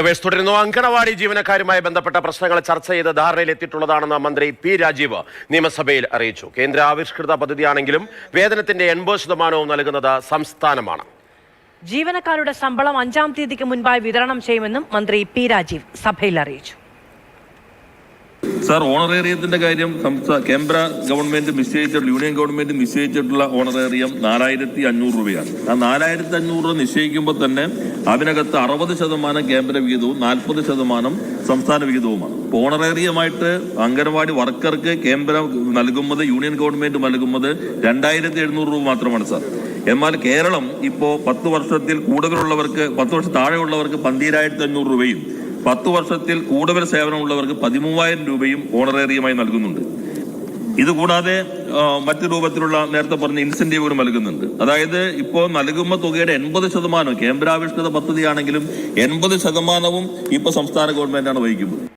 അപേക്ഷ തുടരുന്നു. അങ്കണവാടി ജീവനക്കാരുമായി ബന്ധപ്പെട്ട പ്രശ്നങ്ങൾ ചർച്ച ചെയ്ത് ധാരണയിൽ എത്തിയിട്ടുള്ളതാണെന്ന് മന്ത്രി പി രാജീവ് നിയമസഭയിൽ അറിയിച്ചു. കേന്ദ്ര ആവിഷ്കൃത പദ്ധതിയാണെങ്കിലും വേതനത്തിന്റെ എൺപത് ശതമാനവും നൽകുന്നത് സംസ്ഥാനമാണ്. ജീവനക്കാരുടെ ശമ്പളം അഞ്ചാം തീയതിക്ക് മുൻപായി വിതരണം ചെയ്യുമെന്നും മന്ത്രി പി രാജീവ് സഭയിൽ അറിയിച്ചു. സാർ ഓണറേറിയത്തിന്റെ കാര്യം കേന്ദ്ര ഗവൺമെന്റ് നിശ്ചയിച്ചിട്ടുള്ള യൂണിയൻ ഗവൺമെന്റ് നിശ്ചയിച്ചിട്ടുള്ള ഓണറേറിയം നാലായിരത്തി അഞ്ഞൂറ് രൂപയാണ്. ആ നാലായിരത്തി അഞ്ഞൂറ് രൂപ നിശ്ചയിക്കുമ്പോൾ തന്നെ അതിനകത്ത് അറുപത് ശതമാനം കേന്ദ്ര വിഹിതവും നാൽപ്പത് ശതമാനം സംസ്ഥാന വിഹിതവുമാണ്. ഓണറേറിയമായിട്ട് അംഗനവാടി വർക്കർക്ക് കേന്ദ്രം നൽകുന്നത് യൂണിയൻ ഗവൺമെന്റ് നൽകുന്നത് രണ്ടായിരത്തി എഴുന്നൂറ് രൂപ മാത്രമാണ് സാർ. എന്നാൽ കേരളം ഇപ്പോൾ പത്ത് വർഷത്തിൽ കൂടുതലുള്ളവർക്ക് പത്ത് വർഷം താഴെയുള്ളവർക്ക് പന്തീരായിരത്തി അഞ്ഞൂറ് രൂപയും പത്ത് വർഷത്തിൽ കൂടുതൽ സേവനമുള്ളവർക്ക് പതിമൂവായിരം രൂപയും ഓണറേറിയമായി നൽകുന്നുണ്ട്. ഇതുകൂടാതെ മറ്റു രൂപത്തിലുള്ള നേരത്തെ പറഞ്ഞ ഇൻസെന്റീവുകൾ നൽകുന്നുണ്ട്. അതായത് ഇപ്പോൾ നൽകുന്ന തുകയുടെ എൺപത് ശതമാനം കേന്ദ്രാവിഷ്കൃത പദ്ധതിയാണെങ്കിലും എൺപത് ശതമാനവും ഇപ്പോൾ സംസ്ഥാന ഗവൺമെന്റാണ് വഹിക്കുന്നത്.